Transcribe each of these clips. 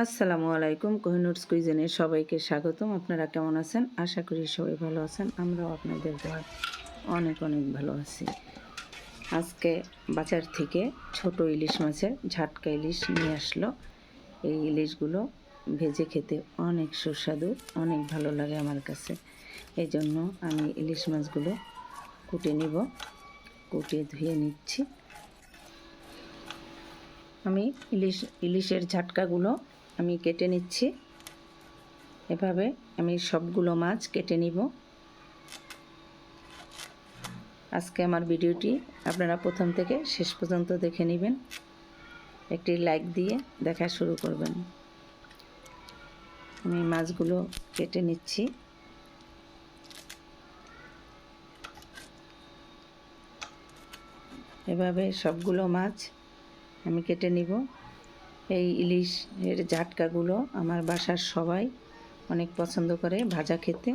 আসসালামু আলাইকুম, কোহিনুরস কুইজেনে সবাইকে স্বাগতম। আপনারা কেমন আছেন? আশা করি সবাই ভালো আছেন। আমরাও আপনাদের দোয়ায় অনেক অনেক ভালো আছি। আজকে বাজার থেকে ছোট ইলিশ মাছের ঝাটকা ইলিশ নিয়ে আসলো। এই ইলিশগুলো ভেজে খেতে অনেক সুস্বাদু, অনেক ভালো লাগে আমার কাছে। এই জন্য আমি ইলিশ মাছগুলো কুটে নিব। কুটে ধুয়ে নিচ্ছি। আমি ইলিশ, ইলিশের ঝাটকাগুলো আমি কেটে নিচ্ছি। এভাবে আমি সবগুলো মাছ কেটে নিব। আজকে আমার ভিডিওটি আপনারা প্রথম থেকে শেষ পর্যন্ত দেখে নেবেন। একটি লাইক দিয়ে দেখা শুরু করবেন। আমি মাছগুলো কেটে নিচ্ছি। এভাবে সবগুলো মাছ আমি কেটে নিব। এই ইলিশের ঝাটকাগুলো আমার বাসার সবাই অনেক পছন্দ করে ভাজা খেতে।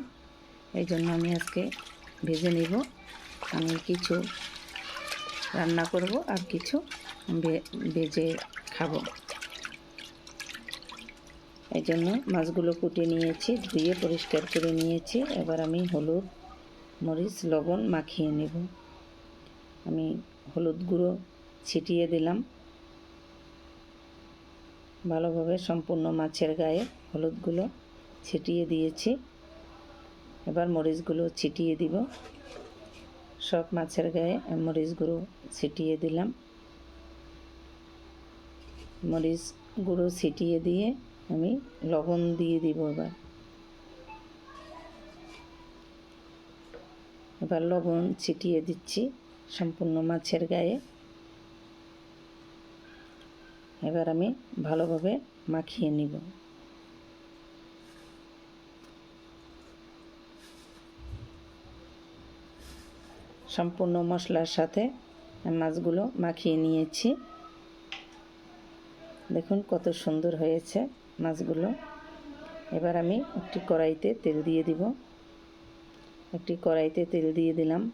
এই জন্য আমি আজকে ভেজে নিব। আমি কিছু রান্না করব আর কিছু ভেজে খাব। এই জন্য মাছগুলো কুটে নিয়েছি, ধুয়ে পরিষ্কার করে নিয়েছি। এবার আমি হলুদ মরিচ, লবণ মাখিয়ে নেব। আমি হলুদ গুঁড়ো ছিটিয়ে দিলাম। ভালোভাবে সম্পূর্ণ মাছের গায়ে হলুদগুলো ছিটিয়ে দিয়েছি। এবার মরিচগুলো ছিটিয়ে দিব। সব মাছের গায়ে মরিচগুলো ছিটিয়ে দিলাম। মরিচ গুঁড়ো ছিটিয়ে দিয়ে আমি লবণ দিয়ে দিব এবার। এবার লবণ ছিটিয়ে দিচ্ছি সম্পূর্ণ মাছের গায়ে। এবার আমি ভালোভাবে মাখিয়ে নিব। সম্পূর্ণ মশলার সাথে মাছগুলো মাখিয়ে নিয়েছি। দেখুন কত সুন্দর হয়েছে মাছগুলো। এবার আমি একটি কড়াইতে তেল দিয়ে দিব। একটি কড়াইতে তেল দিয়ে দিলাম।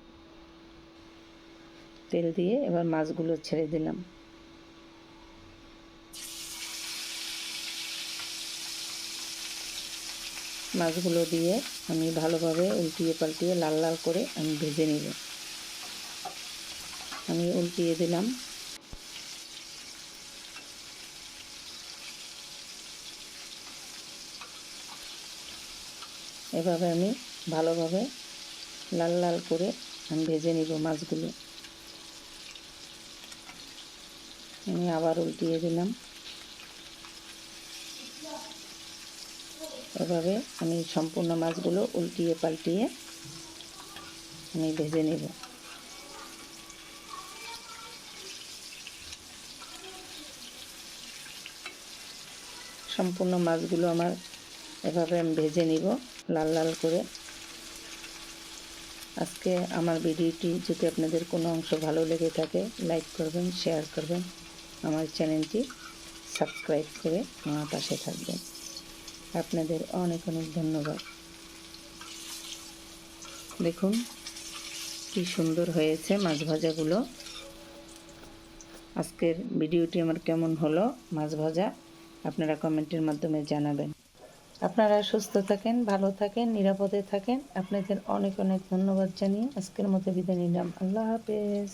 তেল দিয়ে এবার মাছগুলো ছেড়ে দিলাম। মাছগুলো দিয়ে আমি ভালোভাবে উল্টিয়ে পাল্টিয়ে লাল লাল করে আমি ভেজে নেব। আমি উল্টিয়ে দিলাম। এভাবে আমি ভালোভাবে লাল লাল করে আমি ভেজে নিব মাছগুলো। আমি আবার উল্টিয়ে দিলাম। এভাবে আমি সম্পূর্ণ মাছগুলো উল্টিয়ে পাল্টিয়ে আমি ভেজে নেব। সম্পূর্ণ মাছগুলো আমার এভাবে আমি ভেজে নিব লাল লাল করে। আজকে আমার ভিডিওটি যদি আপনাদের কোনো অংশ ভালো লেগে থাকে, লাইক করবেন, শেয়ার করবেন, আমার চ্যানেলটি সাবস্ক্রাইব করে আমার পাশে থাকবেন। আপনাদের অনেক অনেক ধন্যবাদ। দেখুন, কি সুন্দর হয়েছে মাছ ভাজাগুলো। আজকের ভিডিওটি আমার কেমন হলো, মাছ ভাজা, আপনারা কমেন্টের মাধ্যমে জানাবেন। আপনারা সুস্থ থাকেন, ভালো থাকেন, নিরাপদে থাকেন। আপনাদের অনেক অনেক ধন্যবাদ জানিয়ে আজকের মতো বিদায় নিলাম। আল্লাহ হাফেজ।